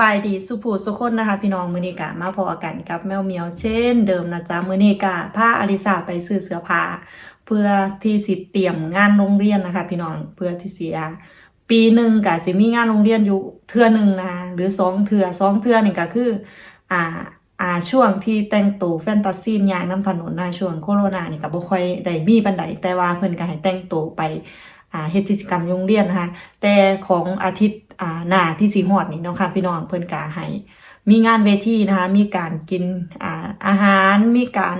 วัสดีค่ะสำบายดีสุภูสุคนนะคะ พี่น้องมือนีกะมาพอกันกับแมวเหมียวเช่น เดิมนะจ๊ะมือนีกะพาอลิสาไปซื้อเสื้อผ้าเพื่อที่สิเตรียมงานโรงเรียนนะคะ พี่น้องเพื่อที่เสิอะปีหนึ่งกะสิมีงานโรงเรียนอยู่เทื่อหนึ่งนะคะหรือสองเทื่อสองเทื่อนี่ก็คือ อ่าอ่าช่วงที่แต่งตัวแฟนตาซีนยางน้ำถนนนะช่วงโควิดนี่ก็บ่ค่อยได้มีปานใดแต่ว่าเพิ่นก็ให้แต่งตัวไป เฮ็ดกิจกรรมโรงเรียนนะคะ แต่ของอาทิตย์อ่าหน้าที่สีฮอดนี่เนาะค่ะพี่น้องเพิ่นก็ให้มีงานเวทีนะคะ มีการกินอ่าอาหาร มีการ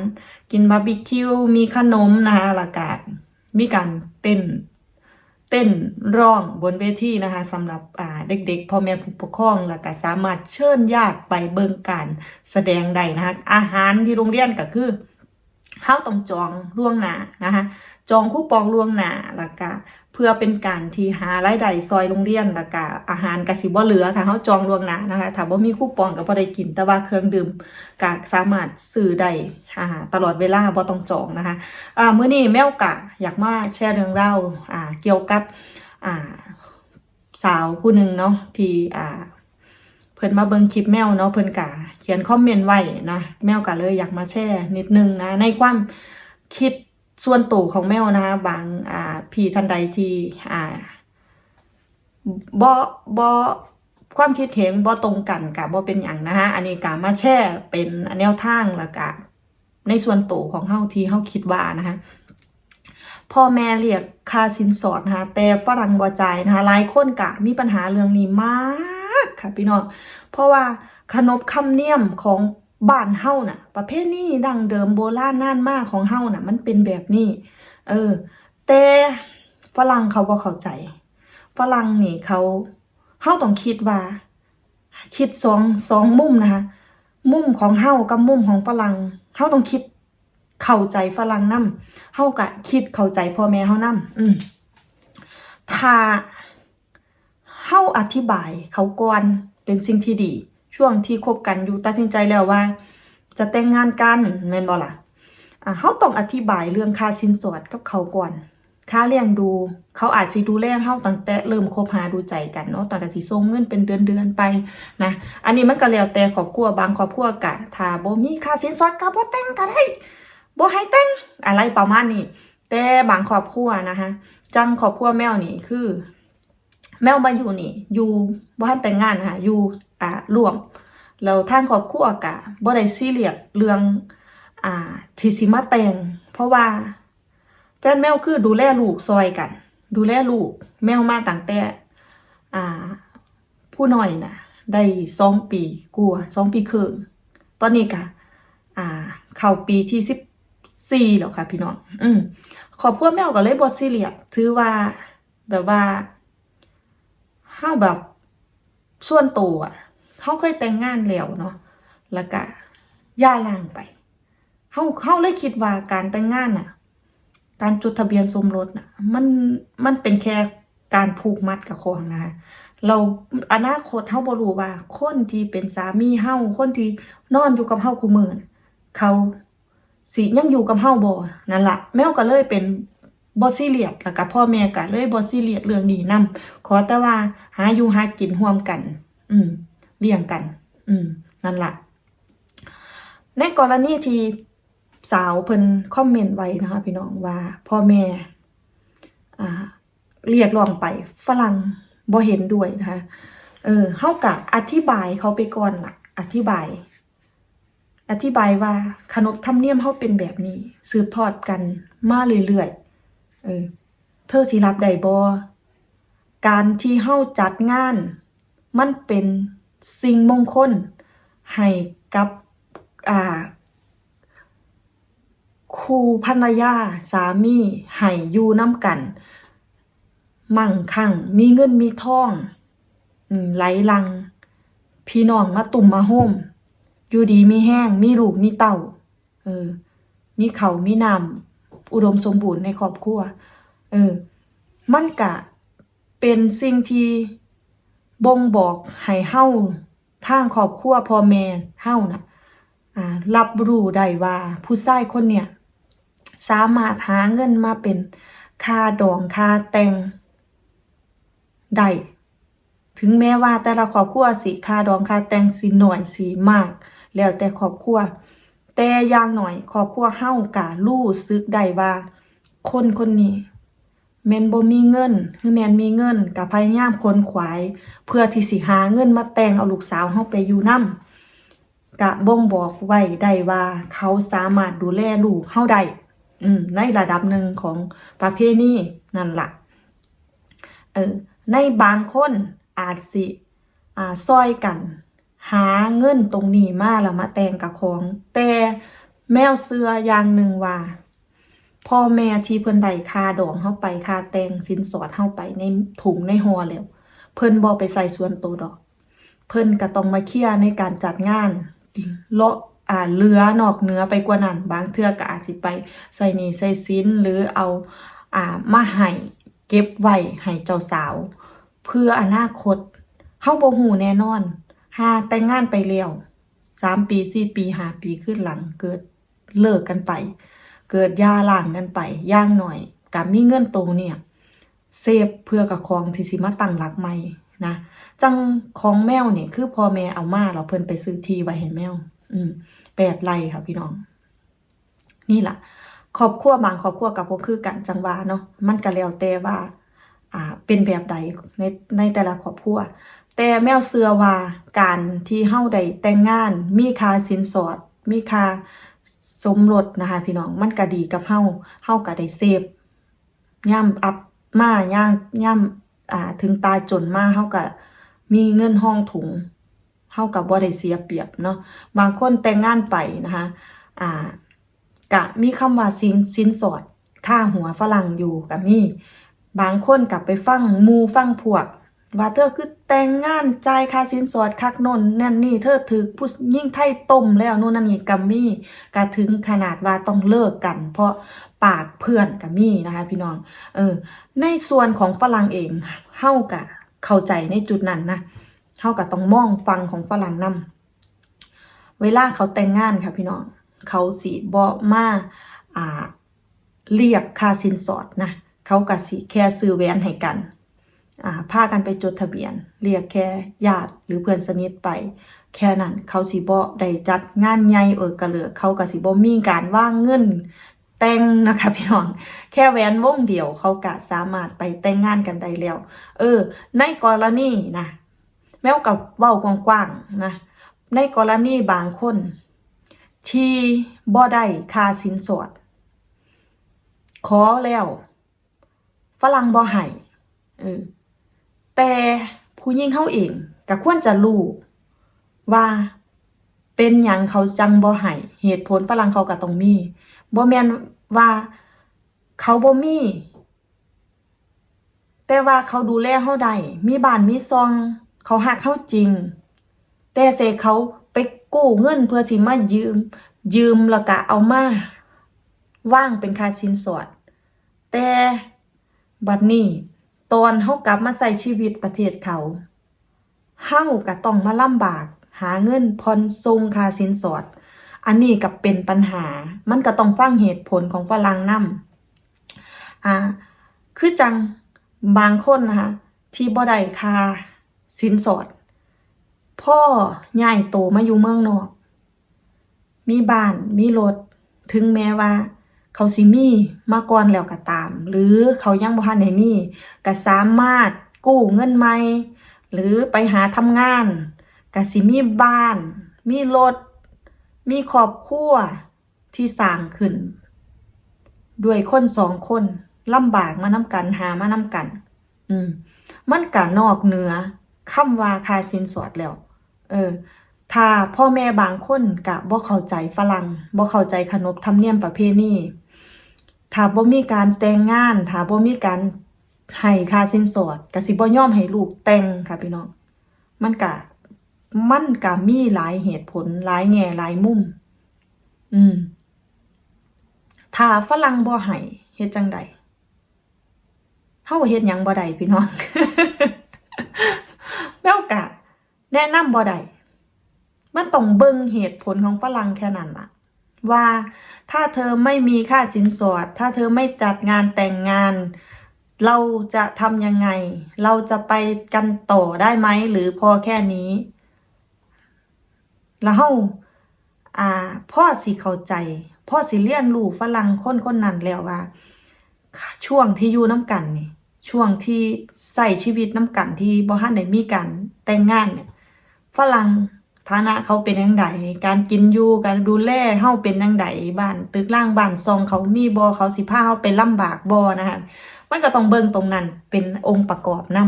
กินบาร์บีคิว มีขนมนะคะล้วก็มีการเต้น เต้นร้องบนเวทีนะคะสำหรับอ่าเด็กๆพ่อแม่ผู้ปกครองแล้วก็สามารถเชิญญาติไปเบิ่งการแสดงได้นะคะ อาหารที่โรงเรียนก็คือเฮาต้องจองล่วงหน้านะคะ จองคู่ปองล่วงหน้าแล้วก็ พื่อเป็นการที่หารายได้ซอยโรงเรียนแล้วก็อาหารก็สิบ่เหลือถ้าเฮาจองล่วงหน้านะคะถ้าบ่มีคูปองก็บ่ได้กิน แต่ว่าเครื่องดื่มก็สามารถซื้อได้อาตลอดเวลาบ่ต้องจองนะคะอ่ามื้อนี้แมวกะอยากมาแชร์เรื่องเล่าอ่าเกี่ยวกับอ่าสาวผู้หนึ่งเนาะที่อ่าเพิ่นมาเบิ่งคลิปแมวเนาะเพิ่นกะเขียนคอมเมนต์ไว้นะแมวกะเลยอยากมาแชร์นิดนึงนะในความคิด ส่วนตัวของแมวนะคะบางอ่าพี่ท่านใดที่อ่าบ่บ่ความคิดเห็นบ่ตรงกันกะบ่เป็นหยังนะคะอันนี้กะมาแชร์เป็นแนวทางล้วกะในส่วนตัวของเฮาที่เฮาคิดว่านะคะพ่อแม่เรียกค่าสินสอดนะคะแต่ฝรั่งบ่จ่ายนะคะหลายคนกะมีปัญหาเรื่องนี้มากค่ะพี่น้องเพราะว่าขนบคำเนียมของ บ้านเฮาน่ะ ประเภทนี้ดั้งเดิมโบราณนานมากของเฮาน่ะ มันเป็นแบบนี้ เออ แต่ฝรั่งเขาบ่เข้าใจฝรั่งนี่เขาเฮาต้องคิดว่า คิดสองสองมุมนะคะมุมของเฮากับมุมของฝรั่งเฮาต้องคิดเข้าใจฝรั่งนำเฮากะคิดเข้าใจพ่อแม่เฮานำอืมถ้าเฮาอธิบายเขาก่อนเป็นสิ่งที่ดี ช่วงที่คบกันอยู่ตัดสินใจแล้วว่า จะแต่งงานกันแม่นบ่ล่ะอ่าเฮาต้องอธิบายเรื่องค่าสินสอดกับเขาก่อน ค่าเลี้ยงดู เขาอาจสิดูแลเฮาตั้งแต่เริ่มคบหาดูใจกันเนาะตอนก็สิส่งเงินเป็นเดือนๆไปนะ อันนี้มันก็แล้วแต่ครอบครัวบางครอบครัวกะถ้าบ่มีค่าสินสอดก็บ่แต่งก็ได้บ่ให้แต่งอะไรประมาณนี้ แต่บางครอบครัวนะคะจังครอบครัวแมวนี่คือ แมวมาอยู่นี่ อยู่บ่ทันแต่งงานนะคะอยู่อ่าร่วม แล้วทางครอบครัวกะบ่ได้ซีเรียสเรื่องอ่าทีสิมาแต่งเพราะว่าแฟนแมวคือดูแลลูกซอยกัน ดูแลลูกแมวมาตั้งแต่อ่า ผู้น้อยน่ะได้สองปีกลัวสองปีครึ่งตอนนี้ก็อ่า เข้าปีที่สิบสี่แล้วค่ะ พี่น้องอืมขอบคุณแมวก็เลยบอซีเรียสถือว่าแบบว่าเฮาแบบส่วนตัวอะ เฮาเคยแต่งงานแล้วเนาะแล้วก็ย่าล่างไปเฮาเฮาเลยคิดว่าการแต่งงานน่ะ การจดทะเบียนสมรสน่ะ มันมันเป็นแค่การผูกมัดกับของนะคะเราอนาคตเฮาบ่รู้ว่า คนที่เป็นสามีเฮาคนที่นอนอยู่กับเฮาคู่มือน่ะเขาสิยังอยู่กับเฮาบ่นั่นล่ะแมวก็เลยเป็นบ่ซีเรียสแล้วก็พ่อแม่ก็เลยบ่ซีเรียสเรื่องนี้นํขอแต่ว่าหาอยู่หากินร่วมกัน อืม เลี้ยงกัน อืม นั่นล่ะ ในกรณีที่สาวเพิ่นคอมเมนต์ไว้นะคะ พี่น้องว่าพ่อแม่อ่าเรียกร้องไปฝรั่งบ่เห็นด้วยนะคะ เออเฮากะอธิบายเขาไปก่อนล่ะ อธิบาย อธิบายว่าขนบธรรมเนียมเฮาเป็นแบบนี้ สืบทอดกันมาเรื่อยๆ เออ เธอสิรับได้บ่การที่เฮาจัดงาน มันเป็น สิ่งมงคล ให้กับอ่าคู่ภรรยาสามีให้อยู่น้ำกัน มั่งคั่งมีเงินมีทองไหลลัง พี่น้องมาตุ่มมาโฮมอยู่ดีมีแห้งมีลูกมีเต้าเออ มีเขามีน้ำอุดมสมบูรณ์ในครอบครัว เออ มันกะเป็นสิ่งที่ บ่งบอกให้เฮาทางครอบครัวพ่อแม่เฮาน่ะอ่ารับรู้ได้ว่า ผู้ชายคนเนี่ยสามารถหาเงินมาเป็นค่าดองค่าแต่งได้ถึงแม้ว่าแต่ละครอบครัวสิค่าดองค่าแต่งสิหน่อยสิมาก แล้วแต่ครอบครัว แต่อย่างหน่อยครอบครัวเฮากะรู้สึกได้ว่า คนคนนี้ แมนบ่มีเงิน คือแมนมีเงินก็พยายามค้นขวาย เพื่อที่สิหาเงินมาแต่งเอาลูกสาวเฮาไปอยู่นำกะบ่งบอกไว้ได้ว่าเขาสามารถดูแลลูกเฮาได้อืมในระดับหนึ่งของประเพณีนั่นล่ะเออในบางคนอาจสิอ่าซอยกัน หาเงินตรงนี้มาแล้วมาแต่งกับของ แต่แมวเสืออย่างหนึ่งว่า พ่อแม่ที่เพิ่นได้ค่าดองเฮาไปค่าแต่งสินสอดเฮาไปในถุงในห่อแล้วเพิ่นบ่ไปใส่ส่วนตัวดอก เพิ่นก็ต้องมาเคลียร์ในการจัดงานเลาะอ่าเรือนอกเนื้อไปกว่านั้นบางเทื่อก็อาจสิไปใส่นี้ใส่สินหรือเอาอ่ามาให้เก็บไว้ให้เจ้าสาว เพื่ออนาคตเฮาบ่ฮู้แน่นอนหาแต่งงานไปแล้วสามปีสี่ปีห้าปีขึ้นหลังเกิดเลิกกันไป เกิดยาร้างกันไปย่างหน่อยกับมีเงินตเนี่ยเซฟเพื่อกับของที่สิมาตั้งหลักใหม่นะจังของแมวเนี่ยคือพ่อแม่เอามาเราเพิ่นไปซื้อทีไว้ให้แมว อืมแปดไร่ค่ะพี่น้อง นี่ล่ะครอบครัวบางครอบครัวกับพวกคือกันจังหวะเนาะมันก็แล้วแต่ว่า อ่า เป็นแบบใดในในแต่ละครอบครัว แต่แมวเสือว่าการที่เฮาได้แต่งงาน มีค่าสินสอด มีค่า สมรสนะคะ พี่น้องมันก็ดีกับเฮาเฮาก็ได้เซฟย่ำอัพมาย่างย่ำอ่าถึงตายจนมาเฮาก็มีเงินห้องถุงเฮากับบ่ได้เสียเปรียบเนาะบางคนแต่งงานไปนะคะอ่ากะมีคำว่าสินสินสอดค่าหัวฝรั่งอยู่กะมีบางคนกลับไปฟังมูฟังพวก ว่าเธอคือแต่งงานจ่ายค่าสินสอดคักนนนั่นนี่เธอถือผู้ยิ่งไทยต้มแล้วนู่นนั่นนี่กัมมี่กระถึงขนาดว่าต้องเลิกกัน เพราะปากเพื่อนกัมมี่นะคะ พี่น้อง เออ ในส่วนของฝรั่งเองเฮากะเข้าใจในจุดนั้นนะเฮากะต้องมองฟังของฝรั่งนำเวลาเขาแต่งงานค่ะพี่น้อง เขาสีบอมาอ่าเรียกค่าสินสอดนะเขากะสิแค่ซื้อแหวนให้กัน พากันไปจดทะเบียน เรียกแค่ญาติหรือเพื่อนสนิทไป แค่นั้นเขาสิบ่ได้จัดงานใหญ่เออกระเหลือเขากะสิบ่มีการว่างเงินแต่งนะคะพี่น้องแค่แหวนวงเดียวเขากะสามารถไปแต่งงานกันได้แล้ว เออ ในกรณีนะแม้วกับเว้ากว้างๆนะในกรณีบางคน ที่บ่ได้ค่าสินสอดขอแล้วฝรั่งบ่ให้เออ แต่ผู้หญิงเขาเองก็ควรจะรู้ว่าเป็นหยังเขาจังบ่ให้เหตุผลฝรั่งเขาก็ต้องมีบ่แม่นว่าเขาบ่มี แต่ว่าเขาดูแลเฮาได้มีบ้านมีซอง เขาหักเฮาจริง แต่เสเขาไปกู้เงินเพื่อสิมายืม ยืมแล้วก็เอามาว่างเป็นค่าสินสอด แต่บัดนี้ ตอนเฮากลับมาใส่ชีวิตประเทศเขาเฮาก็ต้องมาลำบาก หาเงินผ่อนทรงค่าสินสอด อันนี้ก็เป็นปัญหา มันก็ต้องฟังเหตุผลของฝรั่งนำอ่าคือจังบางคนนะคะที่บ่ได้ค่าสินสอด พ่อใหญ่โตมาอยู่เมืองนอก มีบ้านมีรถถึงแม้ว่า เขาสิมีมาก่อนแล้วก็ตาม หรือเขายังบ่ทันได้มีก็สามารถกู้เงินใหม่หรือไปหาทำงานก็สิมีบ้าน มีรถ มีครอบครัวที่สร้างขึ้น ด้วยคนสองคนลำบากมานำกันหามานำกัน อืม มันก็นอกเหนือคำว่าคาสินสอดแล้ว เออ ถ้าพ่อแม่บางคนกะบ่เข้าใจฝรั่งบ่เข้าใจขนบธรรมเนียมประเพณี ถ้าบ่มีการแต่งงานถ้าบ่มีการให้ค่าสินสอดก็สิบ่ยอมให้ลูกแต่งค่ะพี่น้อง มันกะมันกะมีหลายเหตุผลหลายแง่หลายมุม อืม ถ้าฝรั่งบ่ให้เฮ็ดจังใดเฮาเฮ็ดหยังบ่ได้พี่น้องแม่กะ แนะนำบ่ได้มันต้องเบิ่งเหตุผลของฝรั่งแค่นั้นล่ะ ว่าถ้าเธอไม่มีค่าสินสอด ถ้าเธอไม่จัดงานแต่งงาน เราจะทำยังไง เราจะไปกันต่อได้ไหมหรือพอแค่นี้ แล้วเฮาอ่า พ่อสิเข้าใจ พ่อสิเรียนรู้ฝรั่งคนคนนั้นแล้วว่า ช่วงที่อยู่น้ำกันนี่ช่วงที่ใส่ชีวิตน้ำกันที่บ่ทันได้มีการแต่งงานเนี่ยฝรั่ง ฐานะเขาเป็นยังไงการกินอยู่การดูแลเฮาเป็นยังไงบ้านตึกล่างบ้านซองเขามีบ่เขาสิพาเฮาไปลำบากบ่นะคะมันก็ต้องเบิ่งตรงนั้นเป็นองค์ประกอบนํ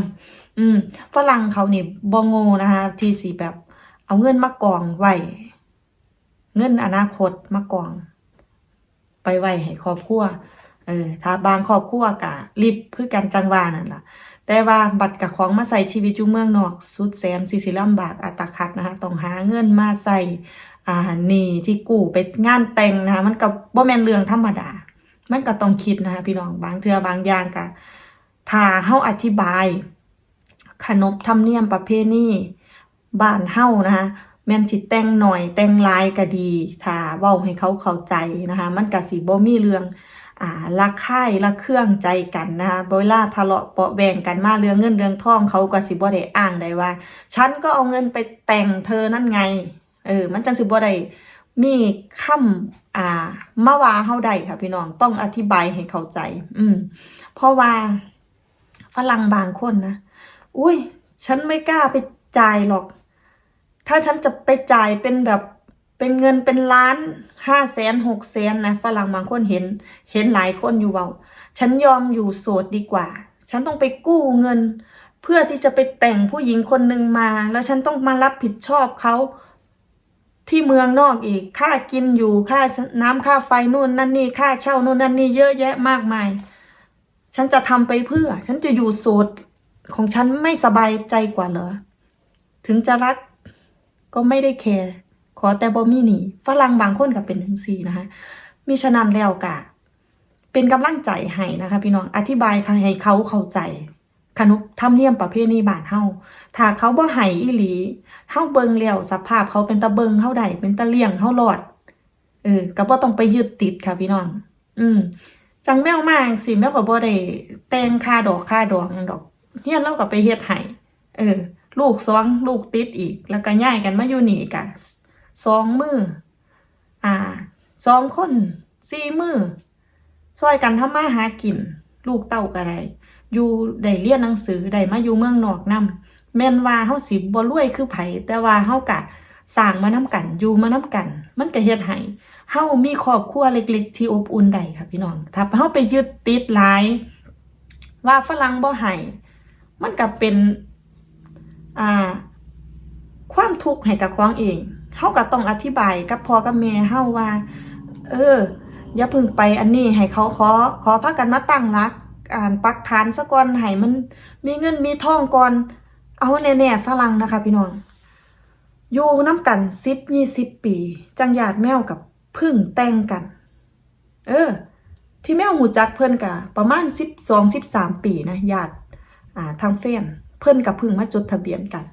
อืมฝรั่งเขานี่บ่โง่นะคะที่สิแบบ เอาเงินมากองไว้เงินอนาคตมากอง ไปไว้ให้ครอบครัว เออถ้าบางครอบครัวกะรีบคือกันจังว่านั่นล่ะ แต่ว่าบัตรกับของมาใส่ชีวิตอยู่เมืองนอกสุดแสนสิสิลำบากอัตคัดนะคะต้องหาเงินมาใส่อ่านี่ที่กู้ไปงานแต่งนะคะมันก็บ่แมนเรื่องธรรมดา มันก็ต้องคิดนะคะพี่น้องบางเทือบางอย่างก็ถ้าเฮาอธิบาย ขนบธรรมเนียมประเพณีบ้านเฮานะคะแม่นสิแต่งหน่อยแต่งลายก็ดีถ้าเว้าให้เขาเข้าใจนะคะ มันก็สิบ่มีเรื่อง รักค่ายรักเครื่องใจกันนะคะเวลาทะเลาะเปาะแบ่งกันมาเรื่องเงินเรื่องทองเขาก็สิบ่ได้อ้างได้ว่า ฉันก็เอาเงินไปแต่งเธอนั่นไง เออ มันจังสิบ่ได้มีคำอ่ามาว่าเฮาได้ค่ะพี่น้องต้องอธิบายให้เข้าใจ อืม เพราะว่าฝรั่งบางคนนะอุ้ย ฉันไม่กล้าไปจ่ายหรอก ถ้าฉันจะไปจ่ายเป็นแบบ เป็นเงินเป็นล้านห้าแสนหกแสนนะฝรั่งบางคนเห็น เห็นหลายคนอยู่เบาฉันยอมอยู่โสดดีกว่า ฉันต้องไปกู้เงิน เพื่อที่จะไปแต่งผู้หญิงคนหนึ่งมา แล้วฉันต้องมารับผิดชอบเขาที่เมืองนอกอีก ค่ากินอยู่ ค่าน้ำค่าไฟนู่นนั่นนี่ ค่าเช่านู่นนั่นนี่เยอะแยะมากมาย ฉันจะทำไปเพื่อ ฉันจะอยู่โสดของฉันไม่สบายใจกว่าเหรอ ถึงจะรักก็ไม่ได้แคร์ ขอแต่บ่มีหนีฝรั่งบางคนก็เป็นทั้งสี่นะคะ มีฉะนั้นแล้วกะ เป็นกำลังใจให้นะคะ พี่น้องอธิบายค่ะให้เขาเข้าใจขนบธรรมเนียมประเพณีบ้านเฮาถ้าเขาบ่ให้อีหลีเฮาเบิงแล้วสภาพเขาเป็นตะเบิงเฮาได้เป็นตะเลี่ยงเฮารอด เออก็บ่ต้องไปยึดติดค่ะพี่น้อง อืมจังแมวมากสิแมวก็บ่ได้แต่งค่าดอกค่าดอกดอกเฮียนเราก็ไปเฮ็ดให้เออ ลูกสองลูกติดอีก แล้วก็ย้ายกันมาอยู่นี่กะ สองมืออ่าสองคนสี่มือซอยกันทำมาหากิน ลูกเต้าก็ได้อยู่ได้เรียนหนังสือได้มาอยู่เมืองนอกนํแม่นว่าเฮาสิบ่รวยคือไผแต่ว่าเฮากะสร้างมานํกันอยู่มานํกัน มันก็เฮ็ดให้เฮามีครอบครัวเล็กๆ ที่อบอุ่นได้ค่ะพี่น้อง ถ้าเฮาไปยึดติดหลาย ว่าฝรั่งบ่ให้มันก็เป็นอ่าความทุกข์ให้กับของเองาก็ต้องอธิบายกับพ่อกับแม่เฮาว่า เออ อย่าพึ่งไปอันนี้ให้เขาขอขอพากันมาตั้งรัก อ่านปักฐานซะก่อนให้มันมีเงินมีทองก่อน เอาแน่ๆฝรั่งนะคะ พี่น้องอยู่น้ำกันสิบยี่สิบปี จังหยาดแมวกับพึ่งแต่งกัน เออ ที่แมวหูจักเพิ่อนกะประมาณสิบสองสิบสามปีนะญาติอ่าทางเฟนเพิ่อนกับพึ่งมาจดทะเบียนกัน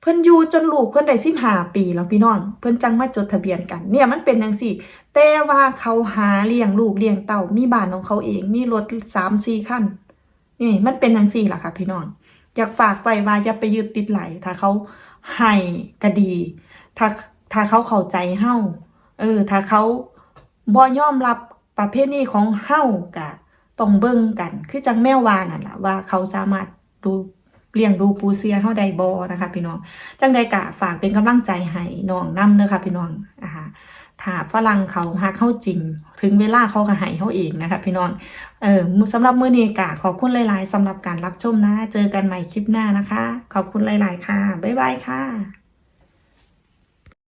เพิ่นอยู่จนลูกเพิ่นได้สิบห้าปีแล้วพี่น้อง เพิ่นจังมาจดทะเบียนกัน เนี่ยมันเป็นจังซี่ แต่ว่าเขาหาเลี้ยงลูกเลี้ยงเต่ามีบ้านของเขาเอง มีรถสามสี่คันนี่มันเป็นจังซี่ล่ะค่ะ พี่น้อง อยากฝากไว้ว่าอย่าไปยึดติดไหลถ้าเขาให้ก็ดี ถ้าถ้าเขาเข้าใจเฮาเออ ถ้าเขาบ่ยอมรับประเพณีของเฮากะต้องเบิ่งกัน คือจังแมววานั่นล่ะว่าเขาสามารถดู เลี้ยงดูปูเซียเฮาได้บ่นะคะ พี่น้อง จังใดกะฝากเป็นกำลังใจให้น้องนำเด้อค่ะพี่น้องอ่าถ้าฝรั่งเขาหักเฮาจริง ถึงเวลาเขาก็หายเฮาเองนะคะพี่น้อง เออสำหรับมื้อนี้กะขอบคุณหลาย ๆสำหรับการรับชมนะ เจอกันใหม่คลิปหน้านะคะ ขอบคุณหลาย ๆ ค่ะ บ๊ายบายค่ะ